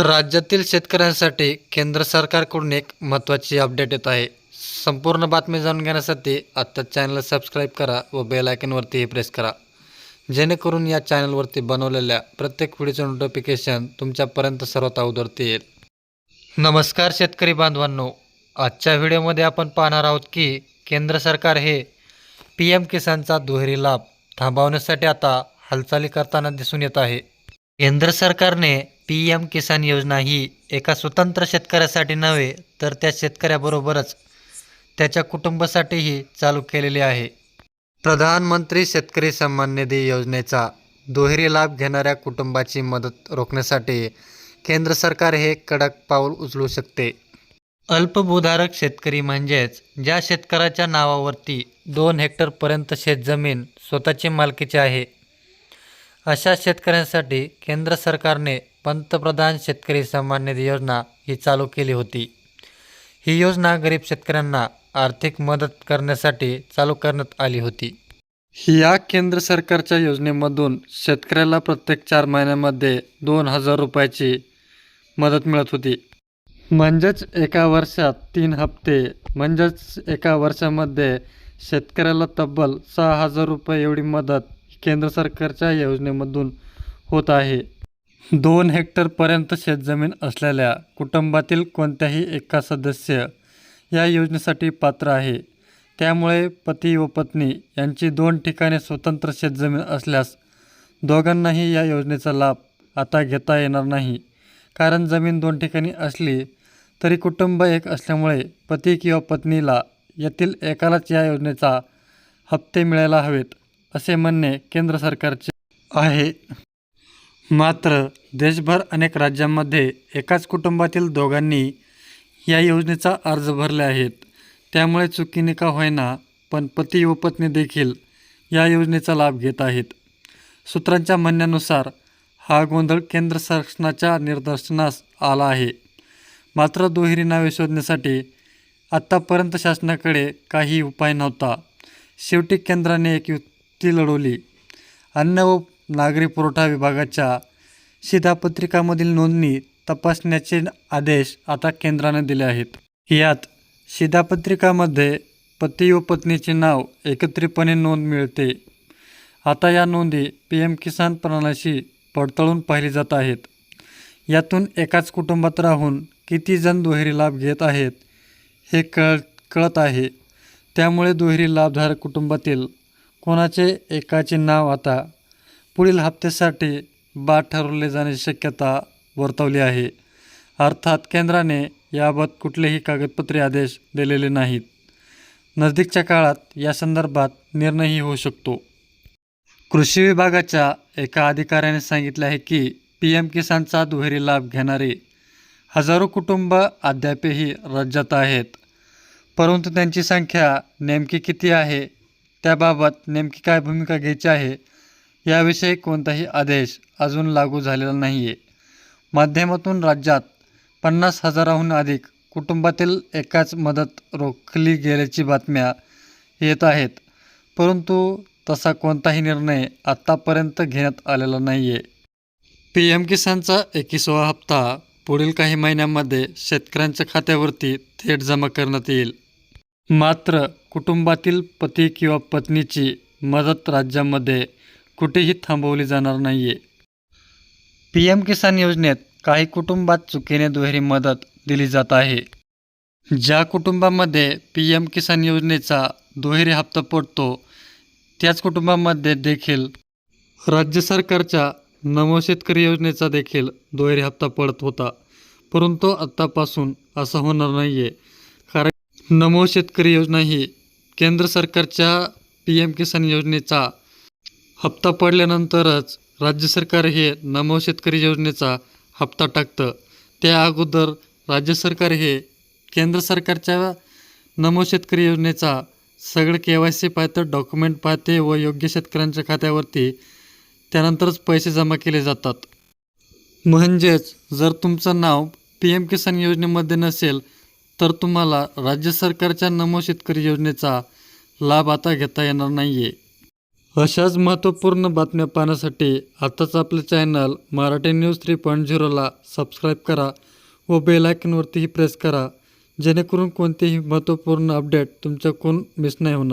राज्यातील शेतकऱ्यांसाठी केंद्र सरकारकडून एक महत्त्वाची अपडेट येत आहे. संपूर्ण बातमी जाणून घेण्यासाठी आत्ता चॅनलला सबस्क्राईब करा व बेल आयकनवरतीही प्रेस करा. जेणेकरून या चॅनलवरती बनवलेल्या प्रत्येक व्हिडिओचं नोटिफिकेशन तुमच्यापर्यंत सर्वात अगोदरती येईल. नमस्कार शेतकरी बांधवांनो. आजच्या व्हिडिओमध्ये आपण पाहणार आहोत की केंद्र सरकार हे पी एम किसानचा दुहेरी लाभ थांबवण्यासाठी आता हालचाली करताना दिसून येत आहे. केंद्र सरकारने पी एम किसान योजना ही एका स्वतंत्र शेतकऱ्यासाठी नव्हे तर त्या शेतकऱ्याबरोबरच त्याच्या कुटुंबासाठीही चालू केलेली आहे. प्रधानमंत्री शेतकरी सन्मान निधी योजनेचा दुहेरी लाभ घेणाऱ्या कुटुंबाची मदत रोखण्यासाठी केंद्र सरकार हे कडक पाऊल उचलू शकते. अल्पभूधारक शेतकरी म्हणजेच ज्या शेतकऱ्याच्या नावावरती दोन हेक्टरपर्यंत शेतजमीन स्वतःची मालकीची आहे अशा शेतकऱ्यांसाठी केंद्र सरकारने पंतप्रधान शेतकरी सन्मान निधी योजना ही चालू केली होती. ही योजना गरीब शेतकऱ्यांना आर्थिक मदत करण्यासाठी चालू करण्यात आली होती. या केंद्र सरकारच्या योजनेमधून शेतकऱ्याला प्रत्येक चार महिन्यामध्ये दोन हजार रुपयाची मदत मिळत होती. म्हणजेच एका वर्षात तीन हप्ते म्हणजेच एका वर्षामध्ये शेतकऱ्याला तब्बल सहा हजार रुपये एवढी मदत केंद्र सरकारच्या योजनेमधून होत आहे. दोन हेक्टरपर्यंत शेतजमीन असलेल्या कुटुंबातील कोणत्याही एका सदस्य या योजनेसाठी पात्र आहे. त्यामुळे पती व पत्नी यांची दोन ठिकाणी स्वतंत्र शेतजमीन असल्यास दोघांनाही या योजनेचा लाभ आता घेता येणार नाही. कारण जमीन दोन ठिकाणी असली तरी कुटुंब एक असल्यामुळे पती किंवा पत्नीला यातील एकालाच या योजनेचा हप्ते मिळायला हवेत असे म्हणणे केंद्र सरकारचे आहे. मात्र देशभर अनेक राज्यांमध्ये एकाच कुटुंबातील दोघांनी या योजनेचा अर्ज भरले आहेत. त्यामुळे चुकीने का होईना पण पती व पत्नी देखील या योजनेचा लाभ घेत आहेत. सूत्रांच्या म्हणण्यानुसार हा गोंधळ केंद्र शासनाच्या निदर्शनास आला आहे. मात्र दुहेरी नावे शोधण्यासाठी आत्तापर्यंत शासनाकडे काही उपाय नव्हता. शेवटी केंद्राने एक युक्ती लढवली. अन्न व नागरी पुरवठा विभागाच्या शिधापत्रिकामधील नोंदणी तपासण्याचे आदेश आता केंद्राने दिले आहेत. यात शिधापत्रिकामध्ये पती व पत्नीचे नाव एकत्रितपणे नोंद मिळते. आता या नोंदी पी एम किसान प्रणालीशी पडताळून पाहिली जात आहेत. यातून एकाच कुटुंबात राहून किती जण दुहेरी लाभ घेत आहेत हे कळ कळत आहे. त्यामुळे दुहेरी लाभधारक कुटुंबातील कोणाचे एकाचे नाव आता पुढील हप्त्यासाठी बाद ठरवले जाण्याची शक्यता वर्तवली आहे. अर्थात केंद्राने याबाबत कुठलेही कागदपत्रे आदेश दिलेले नाहीत. नजदीकच्या काळात या संदर्भात निर्णयही होऊ शकतो. कृषी विभागाच्या एका अधिकाऱ्याने सांगितले आहे की पी एम किसानचा दुहेरी लाभ घेणारे हजारो कुटुंब अद्यापही राज्यात आहेत. परंतु त्यांची संख्या नेमकी किती आहे? त्याबाबत नेमकी काय भूमिका घ्यायची आहे? याविषयी कोणताही आदेश अजून लागू झालेला नाही आहे माध्यमातून राज्यात पन्नास हजाराहून अधिक कुटुंबातील एकाच मदत रोखली गेल्याची बातम्या येत आहेत. परंतु तसा कोणताही निर्णय आत्तापर्यंत घेण्यात आलेला नाही आहे पी एम किसानचा एकविसावा हप्ता पुढील काही महिन्यांमध्ये शेतकऱ्यांच्या खात्यावरती थेट जमा करण्यात येईल. मात्र कुटुंबातील पती किंवा पत्नीची मदत राज्यामध्ये कुठेही थांबवली जाणार नाही आहे पी एम किसान योजनेत काही कुटुंबात चुकीने दुहेरी मदत दिली जात आहे. ज्या कुटुंबामध्ये पी एम किसान योजनेचा दुहेरी हप्ता पडतो त्याच कुटुंबामध्ये देखील राज्य सरकारच्या नमो शेतकरी योजनेचा देखील दुहेरी हप्ता पडत होता. परंतु आत्तापासून असं होणार नाही आहे कारण नमो शेतकरी योजना ही केंद्र सरकारच्या पी एम किसान योजनेचा हप्ता पडल्यानंतरच राज्य सरकार हे नमो शेतकरी योजनेचा हप्ता टाकतं. त्या अगोदर राज्य सरकार हे केंद्र सरकारच्या नमो शेतकरी योजनेचा सगळं के वाय सी पाहतं डॉक्युमेंट पाहते व योग्य शेतकऱ्यांच्या खात्यावरती त्यानंतरच पैसे जमा केले जातात. म्हणजेच जर तुमचं नाव पी एम किसान योजनेमध्ये नसेल तर तुम्हाला राज्य सरकारच्या नमो शेतकरी योजनेचा लाभ आता घेता येणार नाही आहे अशाच महत्त्वपूर्ण बातम्या पाहण्यासाठी आताच आपलं channel Marathi news three point झिरोला subscribe करा व बेल आयकनवरतीही प्रेस करा जेणेकरून कोणतेही महत्त्वपूर्ण अपडेट तुमच्याकडून मिस नाही होणार.